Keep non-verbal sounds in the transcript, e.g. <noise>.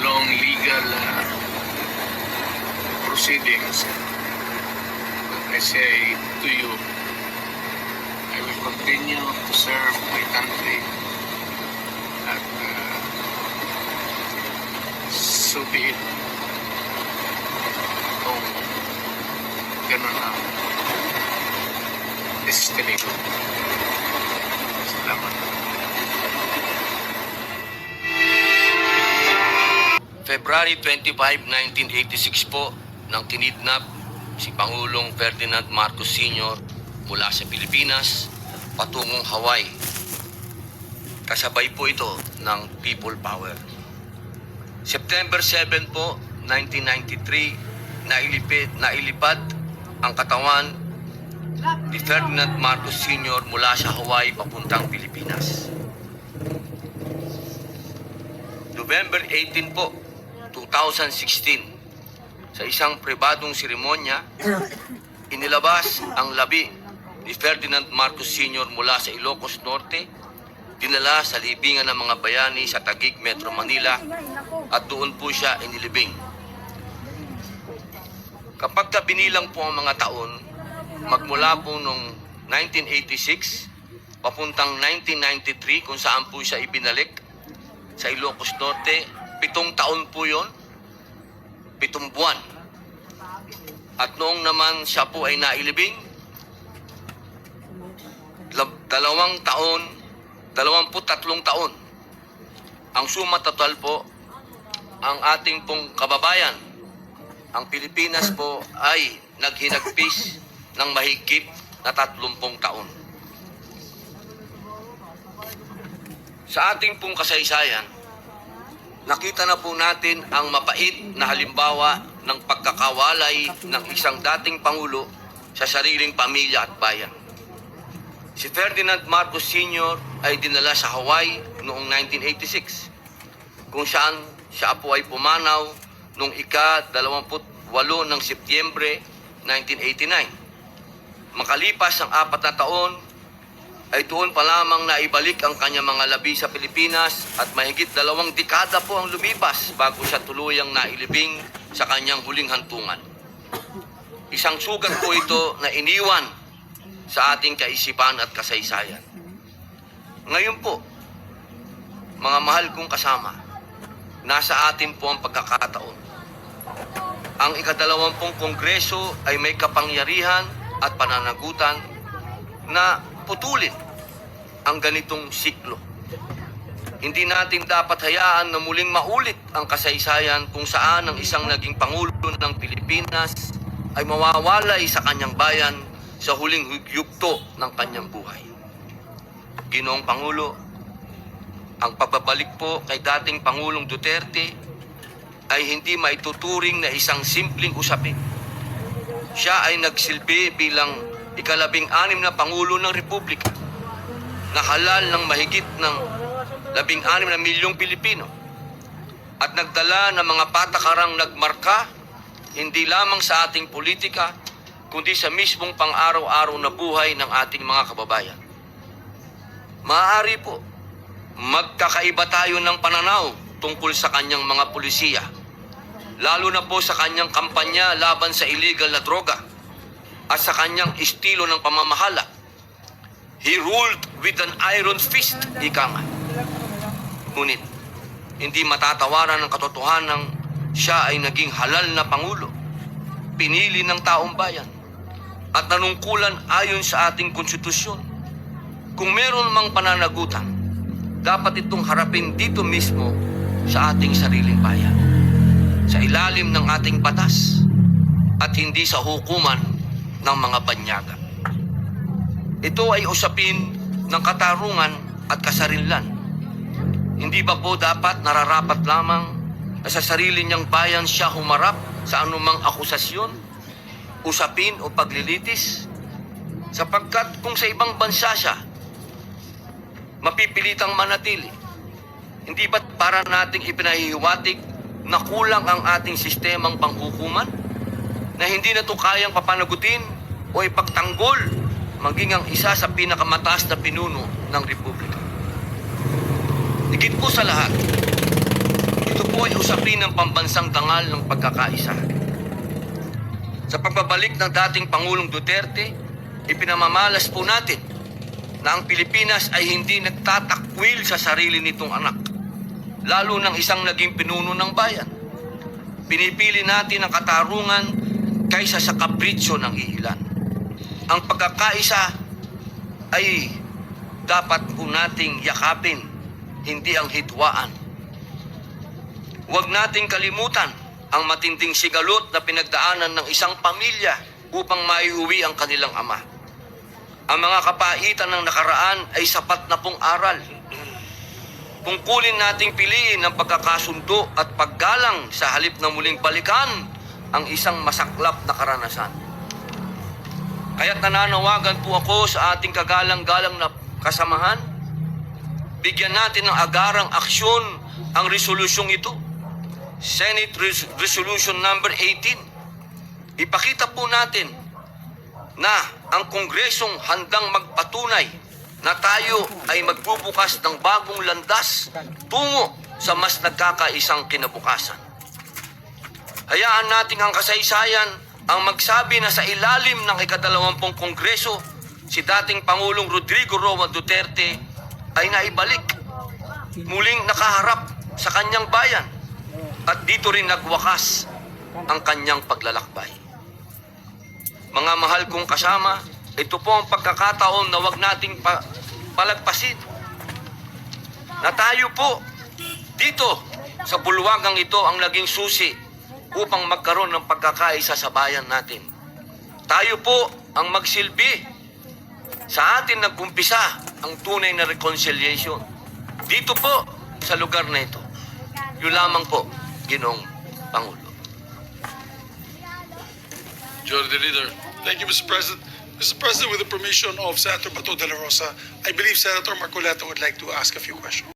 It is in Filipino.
along legal uh, proceedings, I say to you, I will continue to serve my country at uh, so be it. Kung ganun ang destiny ko. Salamat. February 25, 1986 po nang kinidnap si Pangulong Ferdinand Marcos Sr. mula sa Pilipinas patungong Hawaii. Kasabay po ito ng People Power. September 7 po, 1993, nailipid, nailipad ang katawan ni Ferdinand Marcos Sr. mula sa Hawaii papuntang Pilipinas. November 18 po, 2016, sa isang pribadong seremonya, inilabas ang labi ni Ferdinand Marcos Sr. mula sa Ilocos Norte, dinala sa libingan ng mga bayani sa Taguig, Metro Manila, at doon po siya inilibing. Kapag ka binilang po ang mga taon, magmula po nung 1986, papuntang 1993 kung saan po siya ibinalik sa Ilocos Norte, pitong taon po yon, pitong buwan. At noong naman siya po ay nailibing, dalawang taon, dalawamput tatlong taon. Ang suma total po, ang ating pong kababayan, ang Pilipinas po ay naghinagpis <laughs> ng mahigit na tatlumpong taon. Sa ating pong kasaysayan, nakita na po natin ang mapait na halimbawa ng pagkakawalay ng isang dating Pangulo sa sariling pamilya at bayan. Si Ferdinand Marcos Sr. ay dinala sa Hawaii noong 1986 kung saan siya po ay pumanaw noong ika-28 ng Setyembre 1989. Makalipas ang apat na taon, ay doon pa lamang naibalik ang kanyang mga labi sa Pilipinas at mahigit dalawang dekada po ang lumipas bago siya tuluyang nailibing sa kanyang huling hantungan. Isang sugat po ito na iniwan sa ating kaisipan at kasaysayan. Ngayon po, mga mahal kong kasama, nasa atin po ang pagkakataon. Ang ikadalawampung kongreso ay may kapangyarihan at pananagutan na putulin ang ganitong siklo. Hindi natin dapat hayaan na muling maulit ang kasaysayan kung saan ang isang naging Pangulo ng Pilipinas ay mawawalay sa kanyang bayan sa huling yugto ng kanyang buhay. Ginoong Pangulo, ang pagbabalik po kay dating Pangulong Duterte ay hindi maituturing na isang simpleng usapin. Siya ay nagsilbi bilang ikalabing anim na Pangulo ng Republika na halal ng mahigit ng labing anim na milyong Pilipino at nagdala ng mga patakarang nagmarka hindi lamang sa ating politika kundi sa mismong pang-araw-araw na buhay ng ating mga kababayan. Maaari po, magkakaiba tayo ng pananaw tungkol sa kanyang mga pulisiya, lalo na po sa kanyang kampanya laban sa illegal na droga at sa kanyang estilo ng pamamahala. He ruled with an iron fist, ika nga. Ngunit, hindi matatawaran ng katotohanan siya ay naging halal na Pangulo, pinili ng taong bayan, at nanungkulan ayon sa ating konstitusyon. Kung meron mang pananagutan, dapat itong harapin dito mismo sa ating sariling bayan, sa ilalim ng ating batas, at hindi sa hukuman ng mga banyaga. Ito ay usapin ng katarungan at kasarinlan. Hindi ba po dapat nararapat lamang na sa sarili niyang bayan siya humarap sa anumang akusasyon, usapin o paglilitis? Sapagkat kung sa ibang bansa siya, mapipilitang manatili. Hindi ba't para nating ipinahihiwatig na kulang ang ating sistemang panghukuman? Na hindi na to kayang papanagutin o ipagtanggol maging ang isa sa pinakamataas na pinuno ng Republika. Higit po sa lahat, ito po po ay usapin ng pambansang dangal ng pagkakaisa. Sa pagbabalik ng dating Pangulong Duterte, ipinamamalas po natin na ang Pilipinas ay hindi nagtatakwil sa sarili nitong anak, lalo ng isang naging pinuno ng bayan. Pinipili natin ang katarungan kaysa sa kapritsyo ng iilan. Ang pagkakaisa ay dapat po nating yakapin, hindi ang hitwaan. Huwag nating kalimutan ang matinding sigalot na pinagdaanan ng isang pamilya upang maiuwi ang kanilang ama. Ang mga kapaitan ng nakaraan ay sapat na pong aral. Tungkulin nating piliin ang pagkakasundo at paggalang sa halip na muling balikan ang isang masaklap na karanasan. Kaya't nananawagan po ako sa ating kagalang-galang na kasamahan. Bigyan natin ng agarang aksyon ang resolusyong ito. Senate Res- Resolution number 18. Ipakita po natin na ang Kongresong handang magpatunay na tayo ay magbubukas ng bagong landas tungo sa mas nagkakaisang kinabukasan. Hayaan natin ang kasaysayan ang magsabi na sa ilalim ng ikadalawampung kongreso, si dating Pangulong Rodrigo Roa Duterte ay naibalik. Muling nakaharap sa kanyang bayan at dito rin nagwakas ang kanyang paglalakbay. Mga mahal kong kasama, ito po ang pagkakataon na wag nating pa- palagpasin. Na tayo po dito sa bulwagang ito ang naging susi upang magkaroon ng pagkakaisa sa bayan natin. Tayo po ang magsilbi. Sa atin nagkumpisa ang tunay na reconciliation. Dito po sa lugar na ito. Yun lamang po, Ginong Pangulo. Majority Leader. Thank you, Mr. President. Mr. President, with the permission of Senator Bato de la Rosa, I believe Senator Marcoleta would like to ask a few questions.